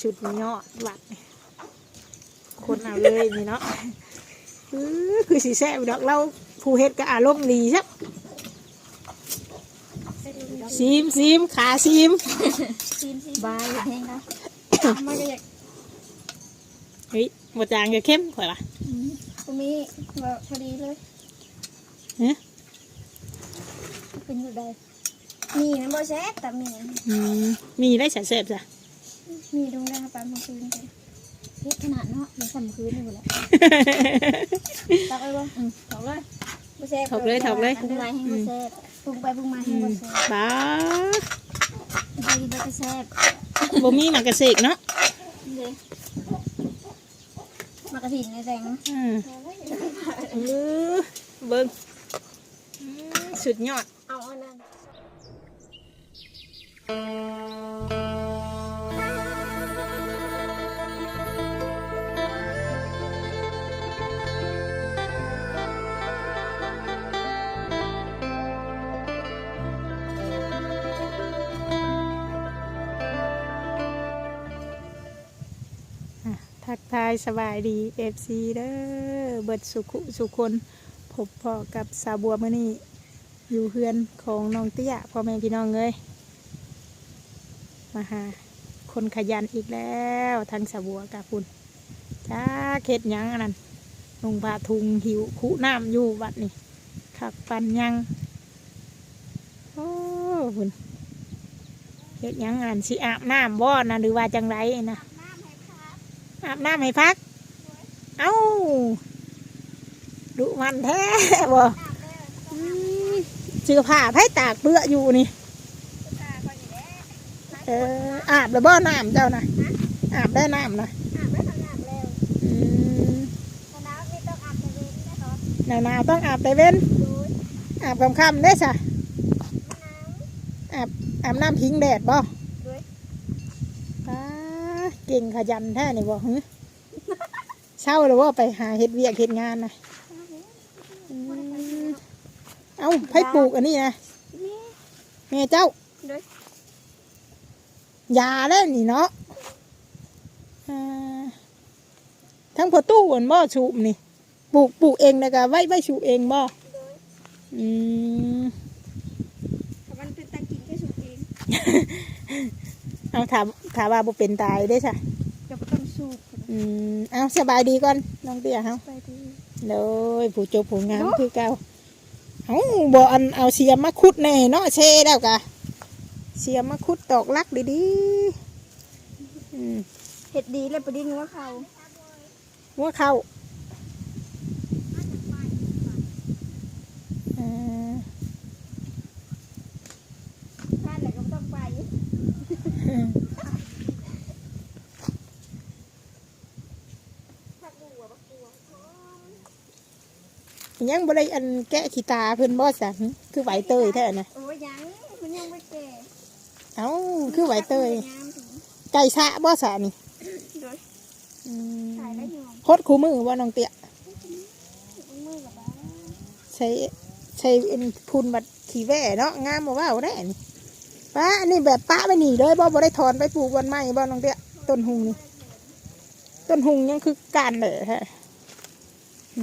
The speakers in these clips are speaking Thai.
สุดยอดวัดนี่คนเอาเลยนี่เนาะเออคือสีแซ่บดอกเราผู้เฮ็ดก็อารมณ์ดีซับซีมซีมขาซีมซีนซีนบายแห้งนะมันก็อยากเฮ้ยหมดจางจะเข้มข่อยละตรงนี้แบบพอดีเลยเอ๊ะเป็นอยู่ใดมีนะบ่แซ่บแต่มีอืมมีได้แซ่บๆจ้ะ มีตรงได้ปลาเมื่อคืนกันเฮ็ดขนาดเนาะมันสำคืนนี่หมดแล้วตักเลยบ่อืมถอกเลยบ่แซ่บถอกเลยถอกเลย อันตรายแห้งบ่แซ่บปรุงไปปรุงมาให้บ่แซ่บบ้าไปกินไปก็แซ่บบ่มีหนังกระเสกเนาะเด้มากระถิ่นในแตงอืมเออเบิ่งอืมสุดยอด เอาอันนั้น ทักทายสบายดีเอฟซีเด้อเบิดสุขุสุคนพบพ่อกับสาวบัวมื่อนี้อยู่เฮือนของน้องเตี้ยพ่อแม่พี่น้องเลยมาหาคนขยันอีกแล้วทั้งสาวบัวกับคุณจ้าเข็ดยังอันนั้นลงพาทุงหิวคุน้ำอยู่วัดนี่ขักปันยังโอ้คุณเฮ็ดยังอันนั้นสิอาบน้ำบ่อนะหรือว่าจังไรนะ อาบน้ำให้พัก เอ้าดุมันแท้บ่อืมเสื้อผ้าไผ่ตากเปื้ออยู่นี่ เอออาบแล้วบ่น้ำเจ้านะอาบได้น้ำนะอาบแล้วอาบแล้วอืมตอนนั้นไม่ต้องอาบแต่เว้นนะคะหนาวหนาวๆต้องอาบแต่เว้นดูอาบค่ำๆได้สะอาบอาบน้ำพิงแดดบ่ป้า เก่งขยันแท้นี่บ่หึเช้าหรือว่าไปหาเฮ็ดเวียกเฮ็ดงานนะอืมเอ้าไผ่ปลูกอันนี้นะนี่แม่เจ้าด้วยยาแล้วนี่เนาะอ่าทั้งพอตู้บนบ่อสูบนี่ปลูกปลูกเองนะกะไว้ไว้สูบเองบ่อืมถ้ามันเป็นตะกินก็สุกเองเอาถาม ถามว่าบ่เป็นตายได้ใช่จะบ่ต้องสูบอืมเอาสบายดีก่อนน้องเตี้ยเฮาไปดีโดยผู้จบผู้งามคือเก่าเฮาบ่อันเอาเสียมมาคุดแน่เนาะเชแล้วกะเสียมมาคุดตอกลักดีๆอืมเห็ดดีเลยประดิษฐ์งัวเขาหัวเข้าเอ่อ ท่านไหนก็บ่ต้องไปถ้าบัวบักบัว ยังบ่ได้อันแกะขี้ตาเพิ่นบ่สันคือไหวเตยแท้นะโอ้ยยังมันยังไม่แก่เอ้าคือไหวเตยงามถึงไก่สะบ่สะนี่โดยอืมขายได้ยอมโคตรคู่มือบ่น้องเตี้ยมือกับบ้าใช้ใช้เป็นพุนบัดขี้แว่เนาะงามบ่ว่าเอาได้นี่ป้าอันนี้แบบป้าไปนี่เลยบ่บ่ได้ถอนไปปลูกวันใหม่บ่น้องเตี้ยต้นหุงนี่ต้นหุงยังคือการเลยฮะหึ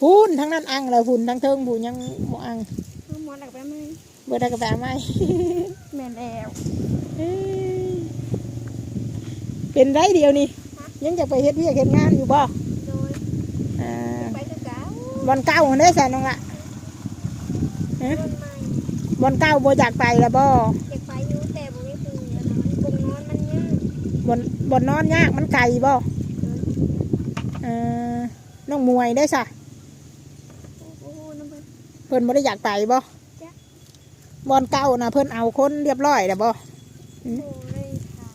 พูนทั้งนั้นอังแล้วพูนทั้งเทิงพูนยังบ่อังคือหมอนหลักไปมือบ่ได้กระแบไหมแม่นแล้วเอ้ยเป็นไรเดียวนี่ยังจะไปเฮ็ดเวียกเฮ็ดงานอยู่บ่โดยอ่าไปกับเก้าวันเก้าหันได้อสนน้องละฮะต้นไม้วันเก้าบ่อยากไปแล้วบ่อยากไปอยู่แต่บ่มีคืออันนั้นกงนอนมันยากบนบนนอนยากมันไกลบ่เอ่อน้องมวยได้อสะโอ้โหน้ำมัน เพิ่นบ่ได้อยากไปบ่จ๊ะบอนเก้านะเพิ่นเอาคนเรียบร้อยแล้วบ่โอ้เลยค่ะ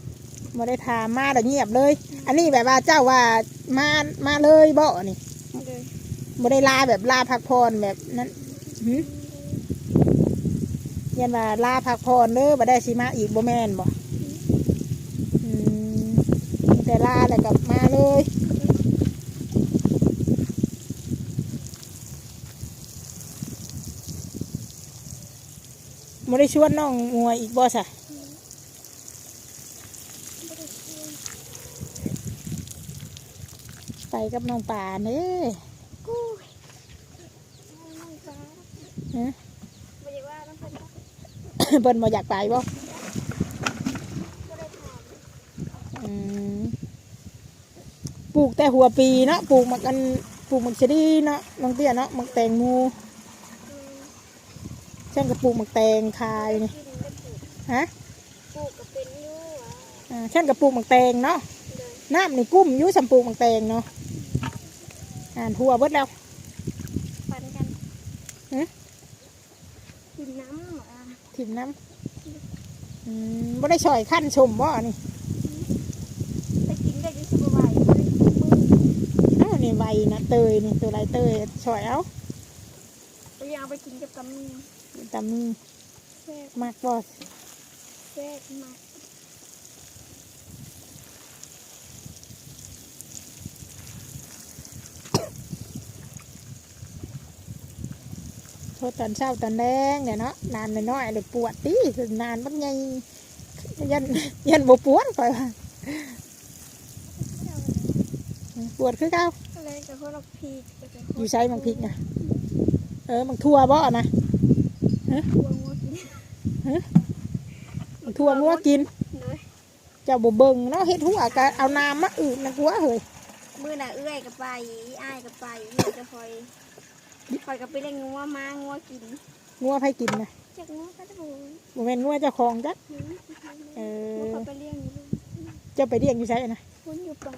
บ่ได้ถามมาแล้วเงียบเลย อันนี้แบบว่าเจ้าว่ามามาเลยบ่นี่เลยบ่ได้ลาแบบลาพักผ่อนแบบนั้นหึยันว่าลาพักผ่อนเด้อบ่ได้สิมาอีกบ่แม่นบ่อืมแต่ลาแล้วก็มาเลย บ่ได้ชวนน้องมวยอีกบ่ซะไปกับน้องป่าเน่กูน้องฟ้าฮะบ่ได้ว่าน้องเพิ่นบ่เบิ่นบ่อยากไปบ่บ่ได้ถามอืมปลูกแต่หัวปีเนาะปลูกหมักอันปลูกหมักชะดีเนาะน้องเตี้ยเนาะหมักแตงโมอืม ช่างกับปลูกหมักแตงคายนี่กินได้ปลูกฮะปลูกก็เป็นอยู่อะอ่าช่างกับปลูกหมักแตงเนาะเลยน้ำนี่กุ้มอยุ่สำปลูกหมักแตงเนาะอ่านหัวเบิดแล้ว ปันกันฮะกินน้ำอะถิ่มน้ำอืมบ่ได้ช่อยขั้นชมบ่นี่ แต่กินได้อยู่สิบ่ไหวบ่ได้กินมื้ออ้าวนี่ใบนะเตยนี่ตัวไรเตยช่อยเอาไปเอาไปกินกับกำมี ตำนี่แซ่บมากบ่แซ่บมากโทษตอนเช้าตอนแดงเนี่ยเนาะนานน้อยๆเลยปวดดินานบักใหญ่ยันยันบ่ปวดก่อยว่าปวดคือเก่าอะไรกับพวกเราพีกก็จะอยู่ใช้มังพริกนะเออมังทั่วบ่นะ ทั่วงัวกินมังทั่วงัวกินเลยเจ้าบ่เบิ่งเนาะเฮ็ดหัวก็เอาน้ำมาอืดนะกัวเฮ้ยมื้อน่ะเอื้อยกับไปอ้ายกับไปเอื้อยจะคอยคอยกับไปเล่นงัวมางัวกิน งัวไผกินนะจากงัวก็จะบูบ่แม่นงัวเจ้าของจ้ะเองัวอเขาไปเลี้ยงอยู่เจ้าไปเลี้ยงอยู่ใช่นะคนอยู่ป่า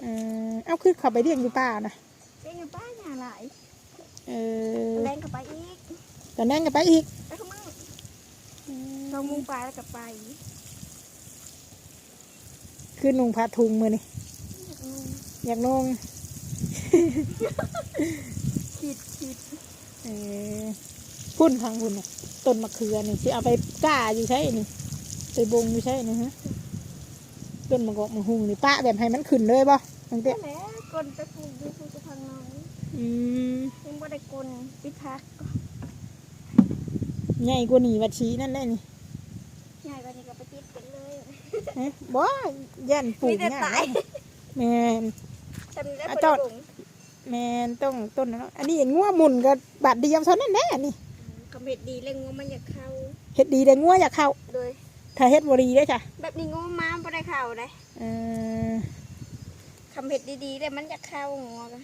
เออเอาคือเขาไปเลี้ยงอยู่ป่านะเลี้ยงอยู่ป่าหนาหลายเออแรงกับไปอีก ตอนนั้นก็ไปอีกไปขมึงเรามุงปลาแล้วกับไปคือนุ่งผ้าถุงมือนี่อืมอยากนุ่งคิดคิดเออพุ่นทางพุ่นน่ะต้นมะเขือนี่สิเอาไปกล้าอยู่ใช่นี่ไปบงอยู่ใช่นี่ฮะต้นมะกอกมะฮุงนี่ป้าแบบให้มันขึ้นเลยบ่ตั้งแต่นั่นแหละกลไปปลูกดูปลูกจะพังน้อยอืมยังบ่ได้กลปิดพัก ใหญ่กว่านี่วัดชีนั่นได้นี่ใหญ่กว่านี้ก็ไปติดกันเลยเอ๊ะบ่ยันปลูมีกแต่ง่าตายยแม่นจำได้อะบ่จอได้ดลงแม่นต้องต้นนั้นเนาะอันนี้งัวหมุนกับบาดเดียวเท่านั้นแน่นี่คำเห็ดดีเลยงัวมันอยากเข้าเฮ็ดดีได้งัวอยากเข้าโดยถ้าเฮ็ดบ่ดีได้อจ้ะแบบนี้งัวม้าบ่ได้เข้าได้เออคำเห็ดดีๆเลยมันอยากเข้างัวกัน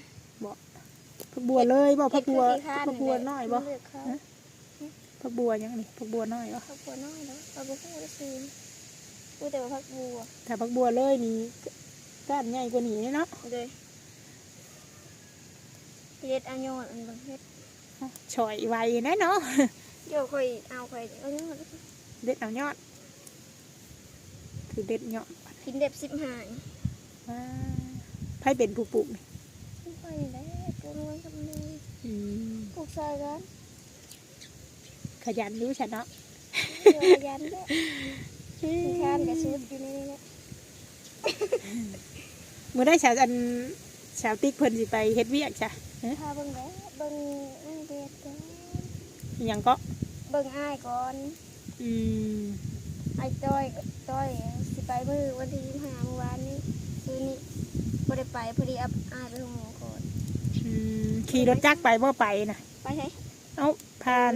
ผักบัวเลยบ่ผักบัวเฮ็ดคือขี้ข้านผักบัวน้อยบ่ มัเลือกเข้าผักบัวยังนี่ผักบัวน้อยบ่ผักบัวน้อยเนาะเราบ่พูดได้ซื้อพูดแต่ว่าผักบัวถ้าผักบัวเลยนี่ก้านใหญ่กว่านี้เนาะเลยเฮ็ดเอาโยนอันบางเฮ็ดฉ่อยไวแน่เนาะเดี๋ยวค่อยเอาค่อยเอาโยนเด็ดเอายอดคือเด็ดยอดกินเด็บสิบหายว้าไผเป็นผู้ปลูกนี่ค่อยแล้วปลูกน้อยกับนึงอืมปลูกใส่กัน ขยันรู้ฉันเนาะเดี๋ยวยันเด้อขี้ข้านกับชุดอยู่ในนี่แหละมื่อได้สาวอันสาวติ๊กเพิ่นสิไปเฮ็ดเวียกจ้ะพาเบิ่งแล้วเบิ่งอ้ายเด็ดก่อนอิหยังก็เบิ่งอ้ายก่อนอืมไอ้จ้อยจ้อยสิไปมือวันที่ยี่ห้าเมื่อวานนี้คืนนี้บ่ได้ไปพอดีอับอ้ายไปห้องหมอก่อนอืมขี่รถจักรไปบ่ไปนะไปใช่เอ้าผ่าน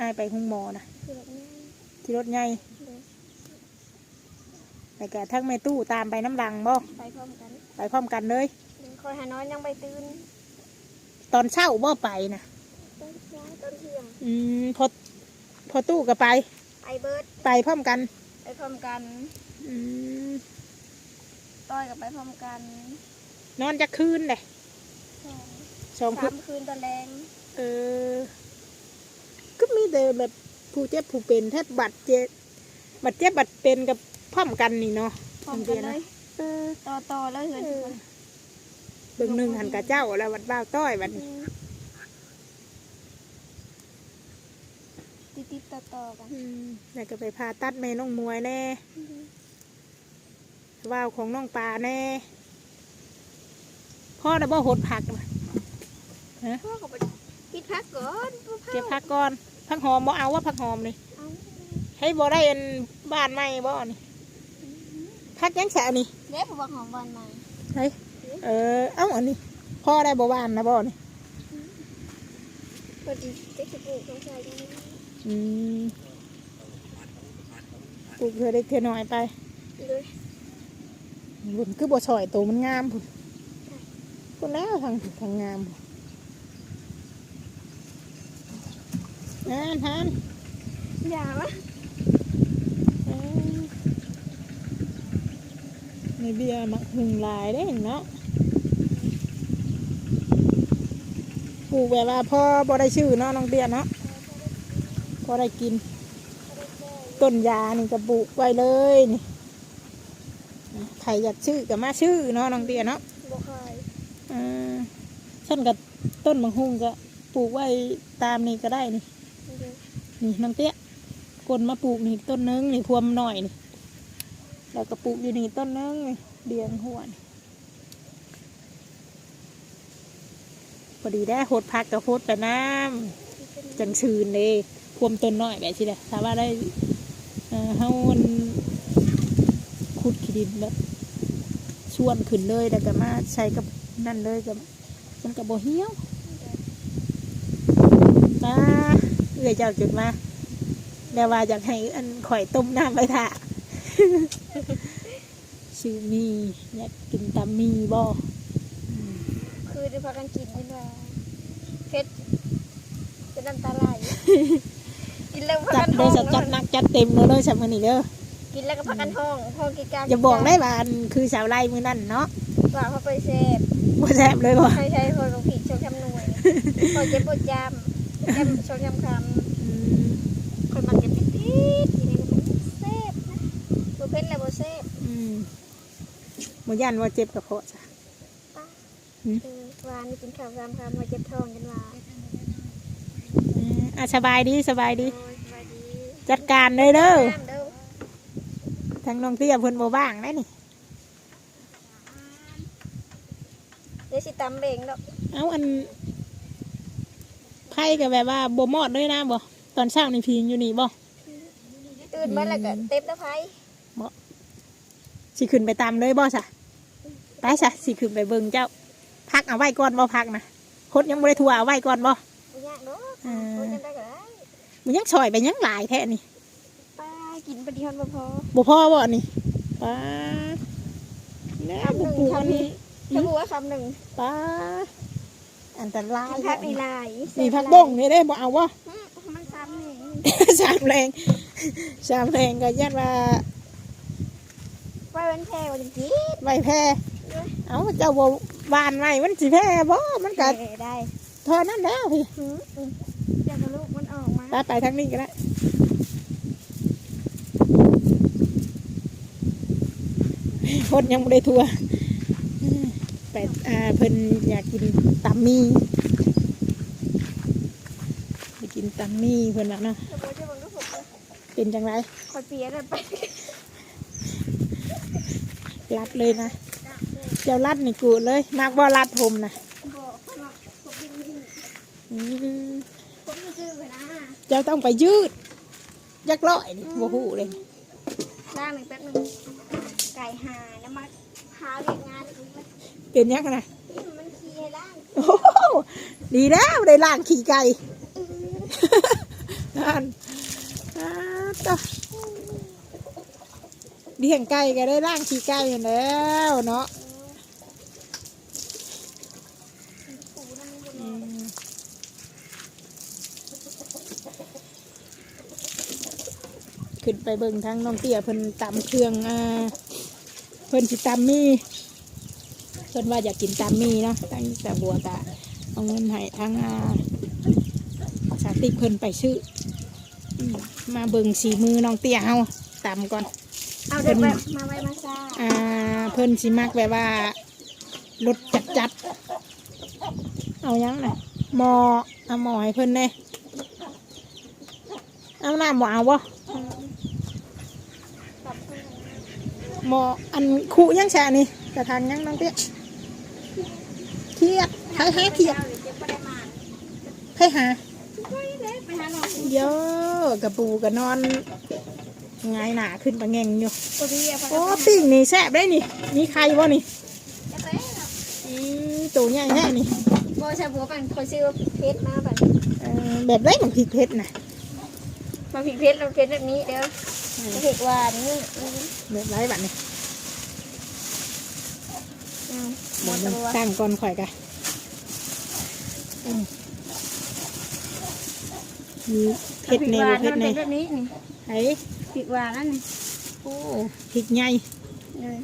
อายไปหุงหมอนะคือแบบนี้ขี่รถใหญ่เลยแล้วก็ทั้งแม่ตู้ตามไปน้ำลังบ่ไปพร้อมกันไปพร้อมกันเลยคอยหาน้อยยังไปตื่นตอนเช้าบ่ไปนะต้นเช้าต้นเที่ยงอืมพอพอตู้ก็ไปไอเบิร์ดไปพร้อมกันไปพร้อมกันอืมต้อยกับไปพร้อมกัน นอนจะคืนเลยสองสองคืสานมคืนตอนแรงเออ ก็มีแต่แบบผู้เจ็บผู้เป็นแทบบัดเจ็บบัดเจ็บบัดเป็นกับพร้อมกันนี่เนาะพร้อมกันเลยเออต่อต่อเลยเหินทุกคนเบิ่งหนึ่งหันกับเจ้าแล้ววัดบ้าวต้อยบัดนี้ติดติดต่อต่อๆกันอืมแล้วก็ไปพาตัดแม่น้องมวยแน่ว่าวของน้องปลาแน่พ่อนะบ่หดผักนะพ่อก็ไปปิดพักก่อนพ่อเก็บผักก่อนผักหอมบ่เอาว่าผักหอมนี่เอาให้บ่ได้อันบ้านใหม่บ่นี่พักยังแฉะนี่เด็กผู้บังของบอลมาเฮ้ยเออเอ้าอันนี้พ่อได้บ่ว่านนะบ่นี่พอดีเด็กจะปลูกต้องใช้ยังไงอืมปลูกเธอได้เธอน้อยไปเลยบุญคือบ่ช่อยโตมันงามพุ่นพุ่นแล้วทางทางงามพุ่น งานทานอย่าวะเอ้ยในเบียร์มักหึงหลายได้เห็นเนาะปลูกแบบว่าพ่อบ่ได้ชื่อเนาะน้องเบียร์เนาะพอได้กิน ต้นยานี่ก็ปลูกไว้เลยนี่ใครอยากชื่อก็มาชื่อเนาะน้องเบียร์เนาะบ่เคยอ่าฉันกับต้นบางฮุงก็ปลูกไว้ตามนี่ก็ได้นี่เลย นี่น้องเตี้ยกลมาปลูกนี่ต้นนึงนี่พวมหน่อยนี่แล้วก็ปลูกอยู่นี่ต้นนึงนี่เดียงหัวนี่พอดีได้โหดพักกับโหดไปน้ำจังชืนเลยพวมต้นหน้อยแบบนี้แหละถ้าว่าได้เอ่อเฮามันขุดขี้ดินแบบชวนขึ้นเลยแล้วก็มาใช้กับนั่นเลยกับมันกับโบเหี้ยวมาเอื้อยเจ้าจุดมาแล้วว่าอยากให้อันข่อยต้มน้ำไปถ่าชื่อมีอยากกินตำมีบ่คือได้พากันกินนี่แหละเพชรเป็นน้ำตาไหลกินแล้วพาจักัดนเลห้อยงสัจัดหนักจัดเต็มเลยเลยสามมื้อนี้เด้อกินแล้วก็พากันห้องห้องกินกลางอย่าบอกได้ว่าอันคือสาวไร่มือนั่นเนาะว่าเขาไปเสพบ่แซ่บเลยบ่ใช่ใช่พอลงผิดชงคำหน่วยพอเจ็บปวดจำ จำชงคำคำคนมันจะพิษพิษทีนี้ก็มันเสพนะบุเพชรแล้วบุเสพอืมบ่ยันว่าเจ็บกระเพาะจ้ะคือวานนี่กินข้าวรำคำมาเจ็บท้องกันว่าอืมอะสบายดีสบายดีโอ้ยสวัสดีจัดการเลยเด้อน้ำเด้อทางน้องเตี้ยเพิ่นบ่ว่างได้นี่เดี๋ยวสิตำเบงดอกเอาอัน ไผ่ก็แบบว่าบ่มอดด้วยนะบ่ตอนเช้านี่พีนอยู่นี่บ่ตื่นมาแล้วก็เต็มตะไคร้สิขึ้นไปตามเลยบ่ซะไปซะสิขึ้นไปเบิ่งเจ้า พักเอาไว้ก่อนบ่พักนะคนยังบ่ได้ทั่วเอาไว้ก่อนบ่บ่ยากเนาะอ่าโอ้ยกันได้ก็ได้มันยังซอยไปยังหลายแท้นี่ป้ากินปฏิหารย์บ่พอบ่พอบ่นี่ป้าแล้วบ่ปลูกอันนี้ถ้าบัวคำหนึ่งป้า อันตรายพักในลายนี่พักบ้งนี่ได้บ่เอาบ่อืมมันซ้ำนี่สามแรงสามแรงก็ยันว่าไว้วันแพ้วันกี้ไม่แพ้เอาเจ้าบ่บานไว้มันสิแพ้บ่มันก็ได้ได้เท่านั้นแล้วพี่หืมอืมเดี๋ยวกับลูกมันออกมาไปไปทางนี้ก็ได้คนยังไม่ได้ทัวร์ ไปอ่าเพิ่นอยากกินตำมีไปกินตำมีเพิ่นน่ะเนาะถ้าบัวจะมันก็ฝึกเลยเป็นจังไรคอยเปียกันไปรัดเลยนะเจ้ารัดนี่กูดเลยมากบ่รัดผมนะบอกเขาเนาะผมกินไม่ดีอืมผมไม่ซื้อเลยนะเจ้าต้องไปยืดยักร้อยนี่บ่ฮู้เลยล่างหนึ่งแป๊บหนึงไก่หาแล้วมาหาเรียกงานอีกแล้ว เป็นยังไงมันขี้ให้ล่างโอ้โหดีแล้วได้ล่างขี่ไก่นั่นอ่าต่อเลี้ยงไก่ก็ได้ล่างขี่ไก่อยู่แล้วเนาะอืมขึ้นไปเบิ่งทางน้องเตี้ยเพิ่นตำเครื่องอ่าเพิ่นสิตำมีเพิ่นว่าอยากกินตำมีเนาะตั้งแต่บัวกะเอาเงินให้ทางอ่าสาติกเพิ่นไปซื้ออืมมาเบิ่งสีมือน้องเตี้ยเฮาตำก่อนเอาเด็กไปมาไว้มาซ่าอ่าเพิ่นสิมักแบบว่ารสจัดจัดๆเอายังน่ะหมอเอาหมอให้เพิ่นเน่เอาน้ำบ่เอาบ่หมออันคู่ยังแช่นี่กระทางยังน้องเตี้ยเครียด ให้หาเครียดเดี๋ยวจะไปได้มาให้หาเฮ้ยเด็กไปหาหน่อยเยอะกระปูกระนอนงายหนาขึ้นปะแงงอยู่บ่มีอะโอ้ปิ้งนี่แซ่บได้นี่มีใครบ่นี่จะไปเนาะอืมตัวใหญ่แน่นี่บ่ใช่บัวปันคนซื้อเพชรมาบัดเออแบบไรของพริกเพชรนะมาผิดเพชรเราเพชรแบบนี้เด้อเพชรหวานนี่อืมแบบไรแบบนี้อืมหมเดี๋ยดวตัวตั้งก่อนข่อยกะอืมมี เพชรในหบ่วานเพชรในมันเป็นแบบนี้นี่ไอ้ผิดหวานนั่นนี่โอ้พริกใหญ่เลย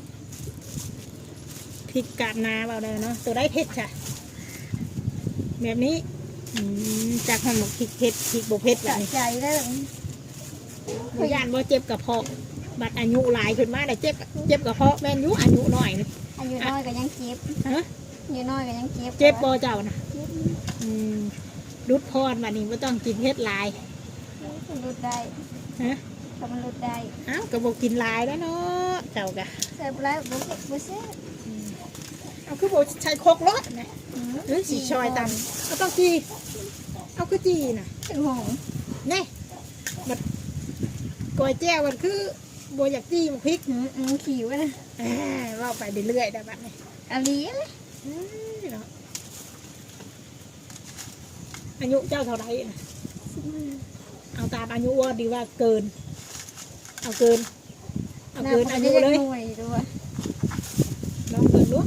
พริกกาดนาเปล่าเลยเนาะตัวได้เพชรค่ะแบบนี้อืมจากหอมบอกพริกเพชรพริกบ่เพชรแบสะบนี้ใจได้แบบนี้บ่ย่านบ่เจ็บกระเพาะบัดอายุหลายขึ้นมาได้เจ็บเจ็บกระเพาะแม่นอยุอายุน้อยนี่อายุน้อยก็ยังเจ็บฮะอายุน้อยก็ยังเจ็บเจ็บบ่เจ้านะเจ็บ อืมรุดพรวันนี้ไม่ต้องกินเพชรหลายมันรุดได้ฮะถ้ามันรุดได้อ้าวก็บอกกินหลายแล้วเนาะเจ้ากะใส่ปลาบุกบุเซ่เอาคือบอกใช้โคกรถนะหรือสีชอยตำก็ต้องจีเอาคือจีน่ะถึงหงนี่บัดกอยแจ้วมันคือโบอยากจี้มันพริกอืมอืมขิวนะอ่าเราไปเรื่อยๆได้บัดนี้อาลีเลยอืมเนาะ อายุเจ้าเท่าไหร่นะเอาตามอายุว่าดีว่าเกิน เอาเกิน เอาเกินอายุเลยหน่วยด้วยลองเกินดู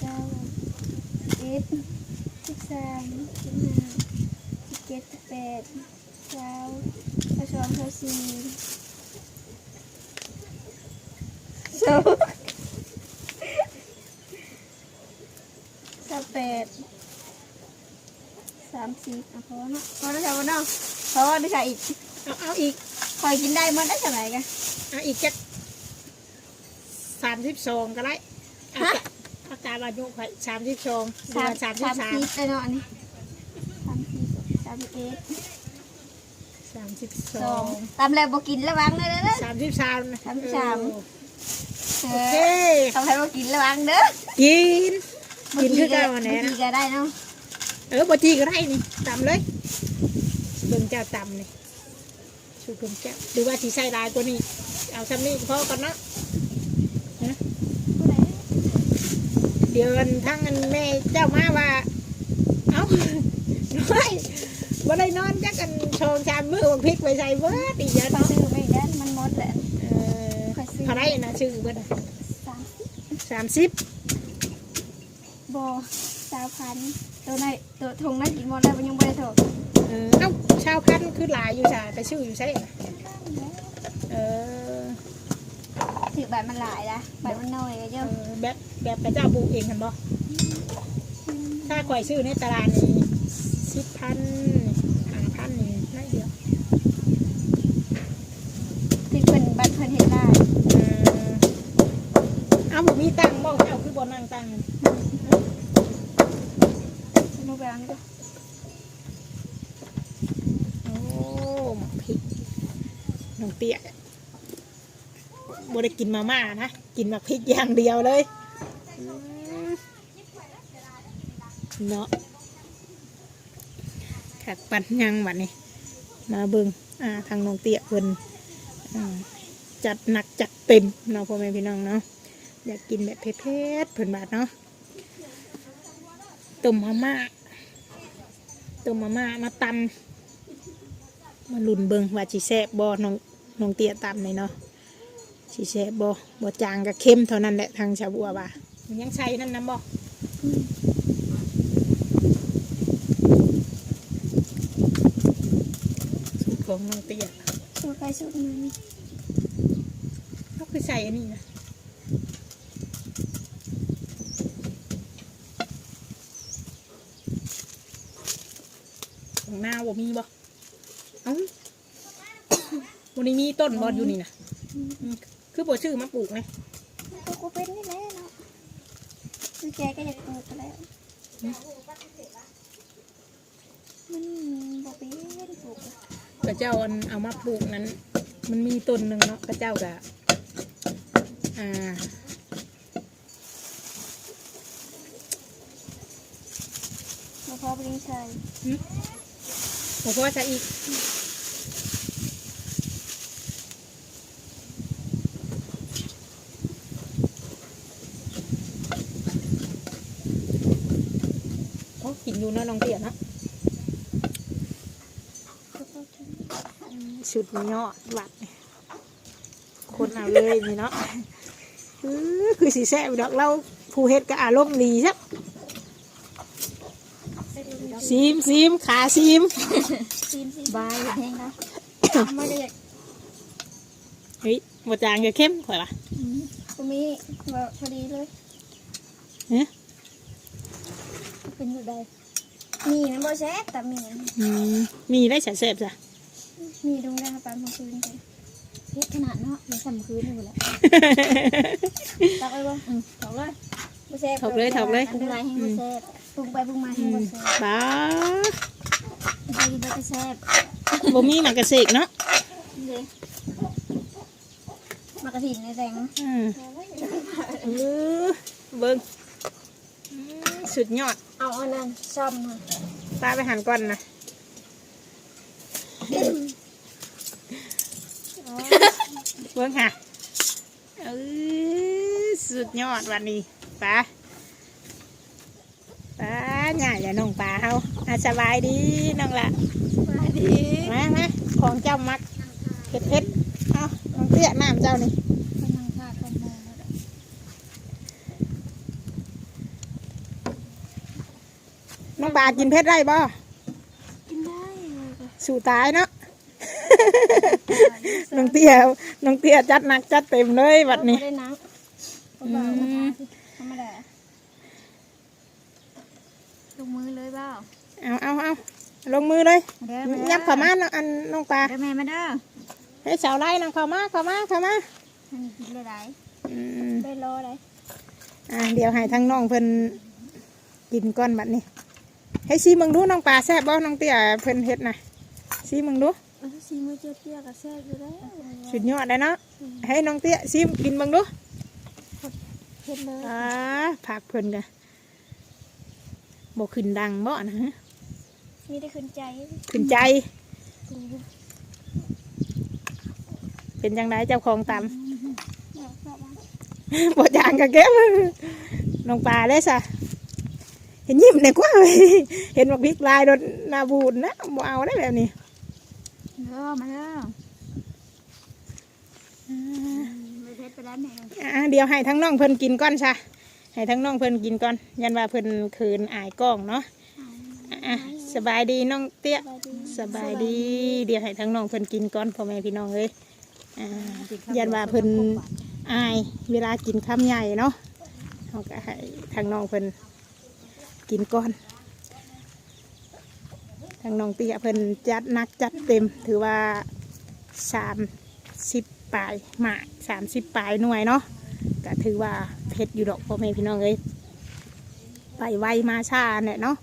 เก้าเอ็ดสิบสามสิบห้าสิบเจ็ดสิบแปดเก้าสิบสองสิบสี่สองสิบแปด สามสิบอะพอเนาะพอแล้วใช่ไหมเนาะพอได้ใช่อีกเอาเอาอีกคอยกินได้มันได้เท่าไหร่กันเอาอีกจักสามสิบสองก็ได้เอาฮะกะเอาตามอายุไปสามสิบสองหรือว่าสามสิบสามสิบเลยเนาะอันนี้สามสิบสามสิบเอ็ดสามสิบสสอองงตามแล้วบอกินระวังเลยเด้อสามสิบสามนะสามสิบสามเออเอโอเคอทำให้บอกินระวังเด้อกิน กินคือเก่าอันไหนบ่นะกิก็ได้เนาะ เออบจีก็ได้นี่ตำเลยเบิ่งเจ้าตำนี่ชูเบิ่งเจ้าหรือว่าสีใส่ลายตัวนี้เอาซ้ำนี่พอก่อนเนาะนะเดี๋ยวทั้งอันแม่เจ้ามาว่า เอ้าน้อยบ่ได้นอนจักกันชงชามมือบังพริกไปใส่เบิดอีกเยอะไปเนาะซื้อไม่ได้มันหมดแหละเออค่อยซื้อเท่าไรนะชื่อเบิดอะสามสิบสามสิบโบสามพัน ตัวไหนตัวทงนั้นกินหมดแล้วมันยังไม่ได้ถกเออเอ้าชาวพันธุ์คือหลายอยู่จ้ะแต่ชื่ออยู่ใช่ไหมเออถือใบมันหลายละใบมันน้อยก็เยเออะอแบบแบบกระเจ้าปลูกเองกันบ่ถ้าข่อยซื้อในตลาดนี่สิบพันห้าพันนี่น้อยเดียว ถือเป็นบัตรเพิ่นเห็นได้ เออเอาผมมีตังค์บ่เจ้าคือบ่นั่งตังค์ สนุกแบบนี้ก็โอ้หมกพริกน้องเตี้ยบได้กินมาม่านะ กินหมักพริกอย่างเดียวเลยเนาะขัดปันยังบัดนี้ มาเบิงอ่า ทางน้องเตี้ยเพิ่นจัดหนักจัดเต็มเนาะพ่อแม่พี่น้องเนาะอยากกินแบบเผ็ดๆเพิ่นบาดเนาะต้มมาม่า ต้มมาม่ามาตำมาลุนเบิงว่าสิแซบบ่น้องน้องเตี้ยตำเลยเนาะสิแซบบ่บ่จางก็เค็มเท่านั้นแหละทางชาวบัวว่ามันยังใช้นั่นน้ำบ่สูตรของน้องเตี้ยสูตรไปสูตรมานี่เขาคือใส่อันนี้นะ ของหน้าบ่มีบ่เอ้าวันนี้มีต้นบอลอยู่นี่นะอืมคือบ่ชื่อมาปลูกไหมตัวกูเป็นนี่แหละเนาะคือแกก็อยากปลูกไปแล้วมันบอกเป็นปลูกกระเจ้าอันเอามาปลูกนั้น มันมีต้นหนึ่งเนาะกระเจ้ากะอ่า มาพอปริงชัย ผมก็ว่าจะอีกโอ้กินอยู่นาะน้องเตี้ยนะสุดยอดหวัดคนเอาเลยนี่เนาะเออคือสีแซ่บดอกเราผู้เฮ็ดก็อารมณ์ดีซับ ซีมซีมขาซีมซีมซีบายแห้งนะมาจะอยากเฮ้ยหมดจางจะเข้มข่อยปะตรงนี้ว่าพอดีเลยเอ๊ะเป็นอยู่ใดมีนะบ่แซ่บแต่มีนะอืมมีได้ฉันเสพจ้ะมีตรงได้ปานเมื่อคืนกันเพชรขนาดเนาะยังสำคืนอยู่แหละตักเลยบ่อืมถอกเลยบ่แซ่บถกเลยถกเลยปรุงไรแห้งบ่แซ่บ ปรุงไปปรุงมาให้บ่แซ่บบ้าไปกินไปก็แซ่บบ่มีหมากกระเสกเนาะเด้มากระถิ่นในแสงอืมเออเบิ้งอืมสุดยอดเอาอันนั้นซ่อมมาตาไปหันก่อนนะเบิ้งค่ะเออสุดยอดวันนี้ปลาปลาใหญ่อย่าน้องปลาเฮาอะสบายดีน้องละสวัสดีมามาของเจ้ามักเผ็ดเผ็ดเอาน้องเตี้ยน้ำเจ้านี่กำลังพากันมองแล้วน้องปลากินเผ็ดได้บ่กินได้สู่ตายเนาะน้องเตี้ยน้องเตี้ยจัดหนักจัดเต็มเลยวัดนี้ บ่ได้นัง อืม ธรรมดาลง มือเลยเปล่าเอาเอาเอาลงมือเลยมาเด้อมาเด้อยับเข้ามาน้องอันน้องปลาเด้อแม่มาเด้อให้สาวไล่น้องเข้ามาเข้ามาเข้ามาอันนี้กินเลยได้อืมได้รอได้อ่าเดี๋ยวให้ทั้งน้องเพิ่นกินก้อนบัดนี้ให้ซีมึงดูน้องปลาแซ่บบ่น้องเตี้ยเพิ่นเฮ็ดนะซีมึงดูเออซีมือเจี๊ยบเจี๊ยบกับแซ่บอยู่แล้วสุดยอดเลยเนาะให้น้องเตี้ยซีกินมึงดูเผ็ดเลยอ่าผักเพิ่นกัน บ่ขึ้นดังบ่นะฮะมีได้ขึ้นใจขึ้นใจ เป็นจังไดเจ้าของตำบ่จางกะแก้มน้องปลาเลยสะเห็นยิ้มในกว่าเลยเห็นว่าพริกลายโดนหนาบูดนะบ่เอาได้แบบนี้เด้อมาเด้อไม่เพชรไปแล้วแม่อ่าเดี๋ยวให้ทั้งน้องเพิ่นกินก่อนซะ ให้ทั้งน้องเพิ่นกินก่อน ยันว่าเพิ่นคืนอายกล้องเนาะอะสบายดีน้องเตี้ยสบายดี เดี๋ยวให้ทั้งน้องเพิ่นกินก่อนพ่อแม่พี่น้องเลยอ่ายันว่าเพิ่นอายเวลากินคำใหญ่เนาะเขาก็ให้ทั้งน้องเพิ่นกินก่อนทางน้องเตี้ยเพิ่นจัดนักจัดเต็ม ถือว่าสามสิบปลายหมากสามสิบปลายหน่วยเนาะ ถือว่าเพชรอยู่ดอกพ่อแม่พี่น้องเลยไปไวมาชาเนี่ยเนาะ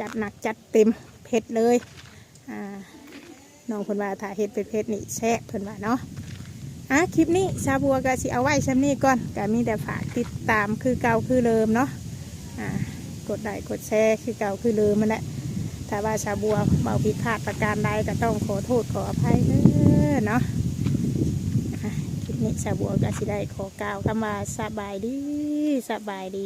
จัดหนักจัดเต็มเพชรเลยอ่าน้องเพิ่นว่าถ้าเฮ็ดเป็นเพชรนี่แซ่บเพิ่นว่าเนาะอะคลิปนี้ชาบัวก็สิเอาไว้ชั้นี้ก่อนก็มีแต่ฝากติดตามคือเก่าคือเดิมเนาะอ่ากดไลค์กดแชร์คือเก่าคือเดิมมันแหละถ้าว่าชาบัวเบาผิดพลาดประการใดก็ต้องขอโทษขออภัยเด้อเนาะ นี้สาบัวก็สิได้ขอกล่าวคำว่าสบายดีสบายดี